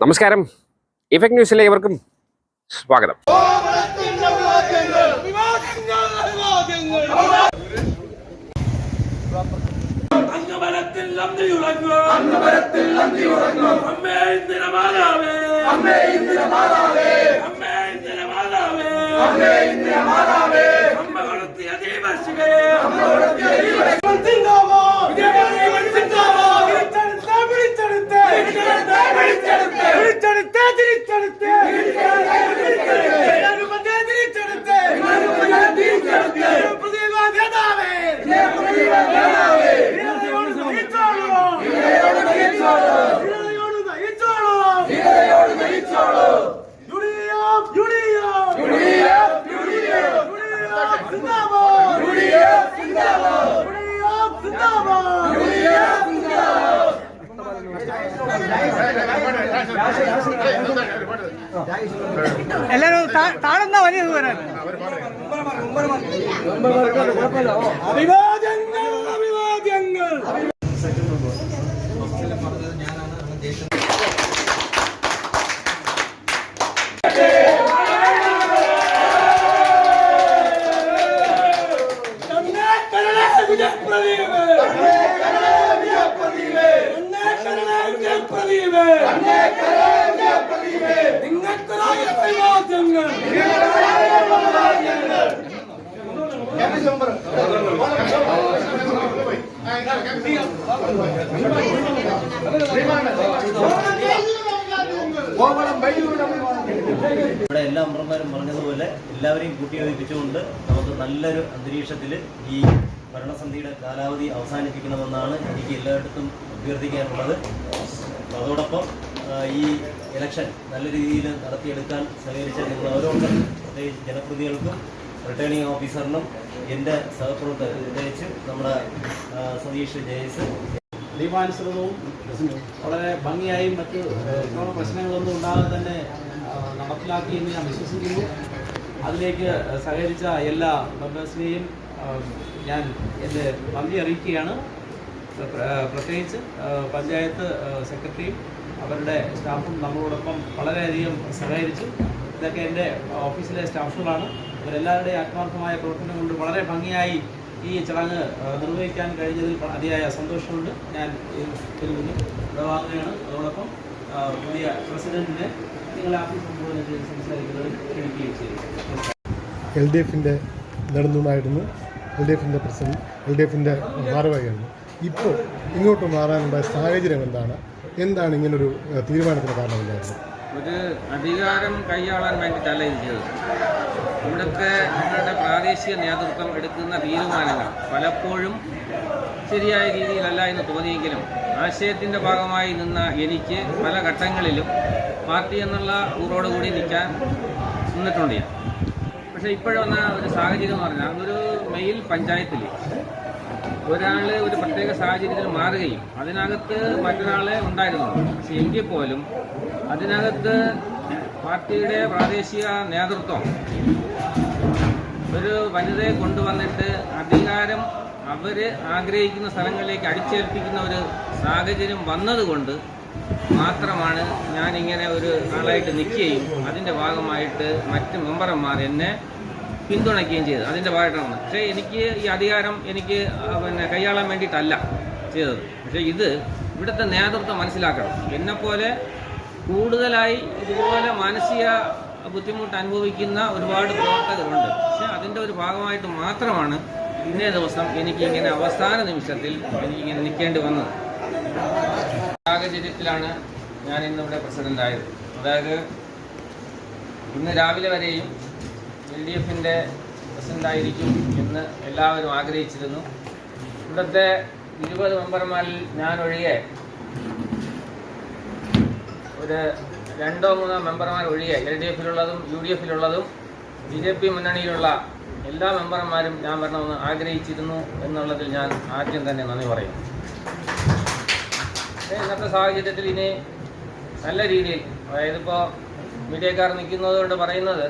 നമസ്കാരം. ഇഫക്ട് ന്യൂസിലെ ഇവർക്കും സ്വാഗതം. അമ്മേ ഇന്ദിര മാതാവേ അമ്മേ വളർത്തിയ ദീപശിവേ അമ്മ വളർത്തിയ ദീപശിവേ பிரிச்செடுத்து பிரிச்செடுத்து பிரிச்செடுத்து എല്ലാരും താഴെന്താ വലിയ വരാൻ. ഇവിടെ എല്ലാ മെമ്പർമാരും പറഞ്ഞതുപോലെ എല്ലാവരെയും കൂട്ടിയോജിപ്പിച്ചുകൊണ്ട് നമുക്ക് നല്ലൊരു അന്തരീക്ഷത്തിൽ ഈ ഭരണസന്ധിയുടെ കാലാവധി അവസാനിപ്പിക്കണമെന്നാണ് എനിക്ക് എല്ലായിടത്തും അഭ്യർത്ഥിക്കാനുള്ളത്. അതോടൊപ്പം ഈ ഇലക്ഷൻ നല്ല രീതിയിൽ നടത്തിയെടുക്കാൻ സഹകരിച്ച നിങ്ങൾ പ്രത്യേകിച്ച് ജനപ്രതിനിധികൾക്കും റിട്ടേണിംഗ് ഓഫീസറിനും എന്റെ സഹപ്രവർത്തകർ പ്രത്യേകിച്ച് നമ്മുടെ സതീഷ് ജയസ്. ദീപാനുസൃതവും വളരെ ഭംഗിയായും മറ്റ് പ്രശ്നങ്ങളൊന്നും ഉണ്ടാകാതെ തന്നെ നടപ്പിലാക്കി എന്ന് ഞാൻ വിശ്വസിക്കുന്നു. അതിലേക്ക് സഹകരിച്ച എല്ലാ മെമ്പേഴ്സിനെയും ഞാൻ എന്റെ നന്ദി അറിയിക്കുകയാണ്. പ്രത്യേകിച്ച് പഞ്ചായത്ത് സെക്രട്ടറിയും അവരുടെ സ്റ്റാഫും നമ്മളോടൊപ്പം വളരെയധികം സഹകരിച്ചു ഇതൊക്കെ എന്റെ ഓഫീസിലെ സ്റ്റാഫുകളാണ്. അവരെല്ലാവരുടെയും ആത്മാർത്ഥമായ പ്രവർത്തനം കൊണ്ട് വളരെ ഭംഗിയായി ഈ ചടങ്ങ് നിർവഹിക്കാൻ കഴിഞ്ഞതിൽ അതിയായ സന്തോഷമുണ്ട്. ഞാൻ വിടവാങ്ങുകയാണ് അതോടൊപ്പം പുതിയ പ്രസിഡന്റിനെ നിങ്ങളെ ആഫീസ് സംബോധന ചെയ്ത് സംസാരിക്കുന്നതിൽ ക്ഷണിക്കുകയും ചെയ്യും. എൽ ഡി എഫിന്റെ നെടുന്നുമായിരുന്നു എൽ ഡി എഫിന്റെ പ്രസിഡന്റ് എൽ ഡി എഫിന്റെ ഭാരവാഹിയാണ്. ഇപ്പോൾ ഇങ്ങോട്ട് മാറാനുള്ള സാഹചര്യം എന്താണ്? എന്താണ് ഇങ്ങനൊരു തീരുമാനത്തിന് കാരണമില്ലായിരുന്നു ഒരു അധികാരം കൈയാളാൻ വേണ്ടിയിട്ടല്ല ഇരിക്കുന്നത് ഇവിടുത്തെ നമ്മളുടെ പ്രാദേശിക നേതൃത്വം എടുക്കുന്ന തീരുമാനങ്ങൾ പലപ്പോഴും ശരിയായ രീതിയിലല്ല എന്ന് തോന്നിയെങ്കിലും ആശയത്തിന്റെ ഭാഗമായി നിന്ന എനിക്ക് പല ഘട്ടങ്ങളിലും പാർട്ടി എന്നുള്ള ഊറോടുകൂടി നിൽക്കാൻ നിന്നിട്ടുണ്ട് ഞാൻ. പക്ഷേ ഇപ്പോഴൊന്ന ഒരു സാഹചര്യം എന്ന് പറഞ്ഞാൽ ഒരു മെയിൽ പഞ്ചായത്തിൽ ഒരാൾ ഒരു പ്രത്യേക സാഹചര്യത്തിൽ മാറുകയും അതിനകത്ത് മറ്റൊരാളെ ഉണ്ടായിരുന്നു. പക്ഷെ എങ്കിൽ പോലും അതിനകത്ത് പാർട്ടിയുടെ പ്രാദേശിക നേതൃത്വം ഒരു വനിതയെ കൊണ്ടുവന്നിട്ട് അധികാരം അവർ ആഗ്രഹിക്കുന്ന സ്ഥലങ്ങളിലേക്ക് അടിച്ചേൽപ്പിക്കുന്ന ഒരു സാഹചര്യം വന്നതുകൊണ്ട് മാത്രമാണ് ഞാനിങ്ങനെ ഒരു ആളായിട്ട് നിൽക്കുകയും അതിന്റെ ഭാഗമായിട്ട് മറ്റ് മെമ്പർമാർ എന്നെ പിന്തുണയ്ക്കുകയും ചെയ്തത്. അതിന്റെ ഭാഗമായിട്ടാണ്. പക്ഷേ എനിക്ക് ഈ അധികാരം എനിക്ക് പിന്നെ കൈയാളാൻ വേണ്ടിയിട്ടല്ല ചെയ്തത്. പക്ഷേ ഇത് ഇവിടുത്തെ നേതൃത്വം മനസ്സിലാക്കണം. എന്നെപ്പോലെ കൂടുതലായി ഇതുപോലെ മാനസിക ബുദ്ധിമുട്ട് അനുഭവിക്കുന്ന ഒരുപാട് പ്രവർത്തകരുണ്ട്. പക്ഷേ അതിന്റെ ഒരു ഭാഗമായിട്ട് മാത്രമാണ് ഇന്നേ ദിവസം എനിക്ക് ഇങ്ങനെ അവസാന നിമിഷത്തിൽ എനിക്കിങ്ങനെ നിൽക്കേണ്ടി വന്നത്. സാഹചര്യത്തിലാണ് ഞാൻ ഇന്നിവിടെ പ്രസിഡന്റായത് അതായത് ഇന്ന് രാവിലെ വരെയും എൽ ഡി എഫിന്റെ പ്രസിഡന്റായിരിക്കും എന്ന് എല്ലാവരും ആഗ്രഹിച്ചിരുന്നു. ഇവിടുത്തെ ഇരുപത് മെമ്പർമാരിൽ ഞാൻ ഒഴികെ ഒരു രണ്ടോ മൂന്നോ മെമ്പർമാർ ഒഴികെ എൽ ഡി എഫിലുള്ളതും യു ഡി എഫിലുള്ളതും ബി ജെ പി മുന്നണിയിലുള്ള എല്ലാ മെമ്പർമാരും ഞാൻ വരണമെന്ന് ആഗ്രഹിച്ചിരുന്നു എന്നുള്ളതിൽ ഞാൻ ആദ്യം തന്നെ നന്ദി പറയും ഇന്നത്തെ സാഹചര്യത്തിൽ ഇനി നല്ല രീതിയിൽ അതായത് ഇപ്പോൾ മീഡിയക്കാർ നിൽക്കുന്നത് കൊണ്ട് പറയുന്നത്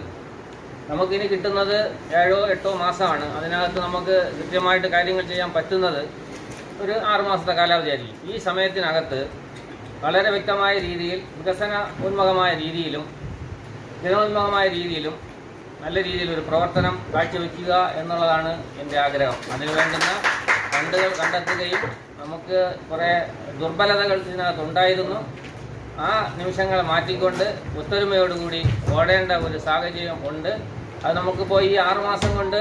നമുക്കിനി കിട്ടുന്നത് ഏഴോ എട്ടോ മാസമാണ്. അതിനകത്ത് നമുക്ക് കൃത്യമായിട്ട് കാര്യങ്ങൾ ചെയ്യാൻ പറ്റുന്നത് ഒരു ആറുമാസത്തെ കാലാവധിയായിരിക്കും. കാലാവധി ഈ സമയത്തിനകത്ത് വളരെ വ്യക്തമായ രീതിയിൽ വികസന ഉന്മുഖമായ രീതിയിലും ജനോന്മുഖമായ രീതിയിലും നല്ല രീതിയിൽ ഒരു പ്രവർത്തനം കാഴ്ചവെക്കുക എന്നുള്ളതാണ് എന്റെ ആഗ്രഹം. അതിന് വേണ്ടുന്ന ഫണ്ടുകൾ കണ്ടെത്തുകയും നമുക്ക് കുറേ ദുർബലതകൾ ഇതിനകത്ത് ഉണ്ടായിരുന്നു ആ നിമിഷങ്ങളെ മാറ്റിക്കൊണ്ട് ഒത്തൊരുമയോടുകൂടി ഓടേണ്ട ഒരു സാഹചര്യം ഉണ്ട്. അത് നമുക്കിപ്പോൾ ഈ ആറുമാസം കൊണ്ട്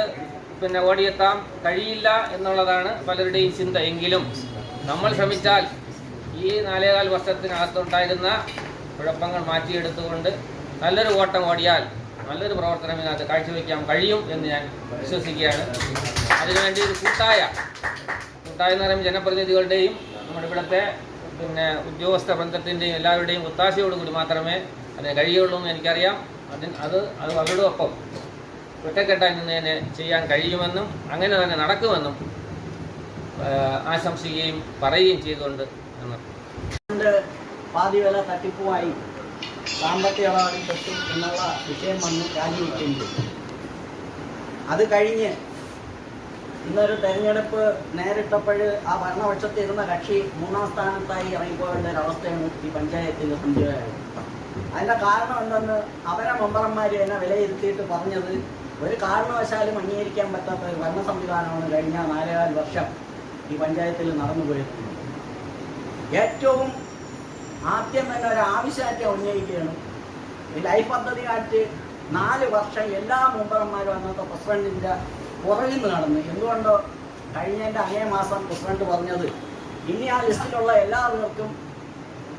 പിന്നെ ഓടിയെത്താം. കഴിയില്ല എന്നുള്ളതാണ് പലരുടെയും ചിന്ത. എങ്കിലും നമ്മൾ ശ്രമിച്ചാൽ ഈ നാലേകാൽ വർഷത്തിനകത്തുണ്ടായിരുന്ന കുഴപ്പങ്ങൾ മാറ്റിയെടുത്തുകൊണ്ട് നല്ലൊരു ഓട്ടം ഓടിയാൽ നല്ലൊരു പ്രവർത്തനം ഇതിനകത്ത് കാഴ്ചവെക്കാൻ കഴിയും എന്ന് ഞാൻ വിശ്വസിക്കുകയാണ്. അതിനുവേണ്ടി ഒരു കൂട്ടായ കൂട്ടായ എന്ന് പറയുമ്പോൾ ജനപ്രതിനിധികളുടെയും നമ്മുടെ ഇവിടുത്തെ പിന്നെ ഉദ്യോഗസ്ഥ ബന്ധത്തിന്റെയും എല്ലാവരുടെയും ഒത്താശയോടുകൂടി മാത്രമേ അതിന് കഴിയുള്ളൂ എന്ന് എനിക്കറിയാം. അതിന് അത് അത് അവരുടെ ഒപ്പം ഒറ്റക്കെട്ടായി ചെയ്യാൻ കഴിയുമെന്നും അങ്ങനെ തന്നെ നടക്കുമെന്നും ആശംസിക്കുകയും പറയുകയും ചെയ്തുകൊണ്ട് എന്നർത്ഥം ണ്ട് പാതി വില തട്ടിപ്പുമായി സാമ്പത്തിക ഇളവാടി പെട്ടു എന്നുള്ള വിഷയം വന്ന് രാജിവെക്കേണ്ടി അത് കഴിഞ്ഞ് ഇന്നൊരു തെരഞ്ഞെടുപ്പ് നേരിട്ടപ്പോൾ ആ ഭരണപക്ഷത്തിൽ ഇരുന്ന കക്ഷി മൂന്നാം സ്ഥാനത്തായി ഇറങ്ങിപ്പോകേണ്ട ഒരവസ്ഥയാണ് ഈ പഞ്ചായത്തിൽ സംജയമായത് അതിന്റെ കാരണം എന്തെന്ന് അവരെ മെമ്പർമാർ എന്നെ വിലയിരുത്തിയിട്ട് പറഞ്ഞത് ഒരു കാരണവശാലും അംഗീകരിക്കാൻ പറ്റാത്ത ഒരു ഭരണ സംവിധാനമാണ് കഴിഞ്ഞ നാലേകാൽ വർഷം ഈ പഞ്ചായത്തിൽ നടന്നു പോയിരുന്നത് ഏറ്റവും ആദ്യം തന്നെ ഒരു ആവശ്യമായിട്ട് ഉന്നയിക്കുകയാണ്. ഈ ലൈഫ് പദ്ധതി ആയിട്ട് നാല് വർഷം എല്ലാ മെമ്പർമാരും അന്നത്തെ പ്രസിഡന്റിന്റെ പുറകിൽ നിന്ന് നടന്നു. എന്തുകൊണ്ടോ കഴിഞ്ഞതിന്റെ അങ്ങേ മാസം പ്രസിഡന്റ് പറഞ്ഞത് ഇനി ആ ലിസ്റ്റിലുള്ള എല്ലാവർക്കും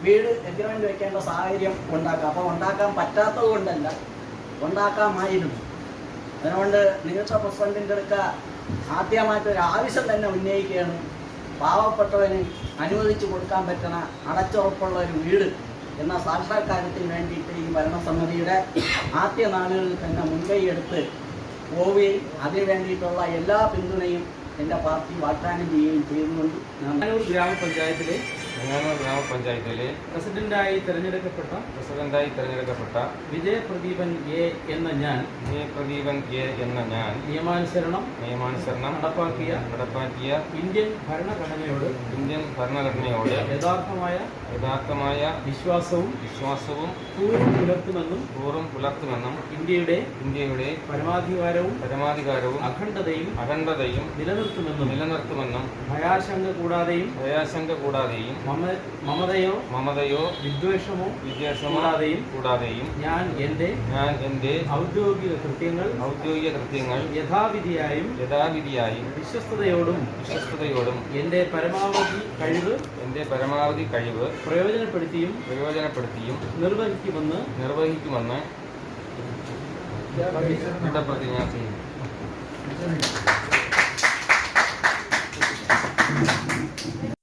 വീട് എഗ്രിമെന്റ് വെക്കേണ്ട സാഹചര്യം ഉണ്ടാക്കാം. അപ്പോൾ ഉണ്ടാക്കാൻ പറ്റാത്തത് കൊണ്ടല്ല ഉണ്ടാക്കാമായിരുന്നു. അതുകൊണ്ട് നിങ്ങളുടെ പ്രസിഡന്റിന്റെ അടുക്ക ആദ്യമായിട്ട് ഒരു ആവശ്യം തന്നെ ഉന്നയിക്കുകയാണ്. പാവപ്പെട്ടവന് അനുവദിച്ചു കൊടുക്കാൻ പറ്റുന്ന അടച്ചുറപ്പുള്ള ഒരു വീട് എന്ന സാക്ഷാത്കാരത്തിന് വേണ്ടിയിട്ട് ഈ ഭരണസമിതിയുടെ ആദ്യ നാളുകളിൽ തന്നെ മുൻകൈയെടുത്ത് പോവുകയും അതിനു വേണ്ടിയിട്ടുള്ള എല്ലാ പിന്തുണയും എന്റെ പാർട്ടി വാഗ്ദാനം ചെയ്യുകയും ചെയ്യുന്നുണ്ട്. കണ്ണൂർ ഗ്രാമപഞ്ചായത്തിലെ ചെങ്ങന്നൂർ ഗ്രാമപഞ്ചായത്തിലെ പ്രസിഡന്റായി തിരഞ്ഞെടുക്കപ്പെട്ട പ്രസിഡന്റായി തിരഞ്ഞെടുക്കപ്പെട്ട വിജയപ്രദീപൻ എ എന്ന ഞാൻ വിജയപ്രദീപൻ എ എന്ന ഞാൻ നിയമാനുസരണം നിയമാനുസരണം നടപ്പാക്കിയ നടപ്പാക്കിയ ഇന്ത്യൻ ഭരണഘടനയോട് ഇന്ത്യൻ ഭരണഘടനയോട് യഥാർത്ഥമായ യഥാർത്ഥമായ വിശ്വാസവും വിശ്വാസവും പൂർവം പുലർത്തുമെന്നും പൂർവം പുലർത്തുമെന്നും ഇന്ത്യയുടെ ഇന്ത്യയുടെ പരമാധികാരവും പരമാധികാരവും അഖണ്ഡതയും അഖണ്ഡതയും നിലനിർത്തുമെന്നും നിലനിർത്തുമെന്നും ഭയാശങ്ക കൂടാതെയും ഭയാശങ്ക കൂടാതെയും മമതയോ മമതയോ വിദ്വേഷമോ വിദ്വേഷമോ കൂടാതെയും കൂടാതെയും ഞാൻ എന്റെ ഞാൻ എന്റെ ഔദ്യോഗിക കൃത്യങ്ങൾ ഔദ്യോഗിക കൃത്യങ്ങൾ യഥാവിധിയായും യഥാവിധിയായും വിശ്വസ്തയോടും വിശ്വസ്തയോടും എന്റെ പരമാവധി കഴിവ് എന്റെ പരമാവധി കഴിവ് പ്രയോജനപ്പെടുത്തിയും പ്രയോജനപ്പെടുത്തിയും നിർവഹിക്കുമെന്ന് നിർവഹിക്കുമെന്ന് പ്രതിജ്ഞ ചെയ്യുന്നു.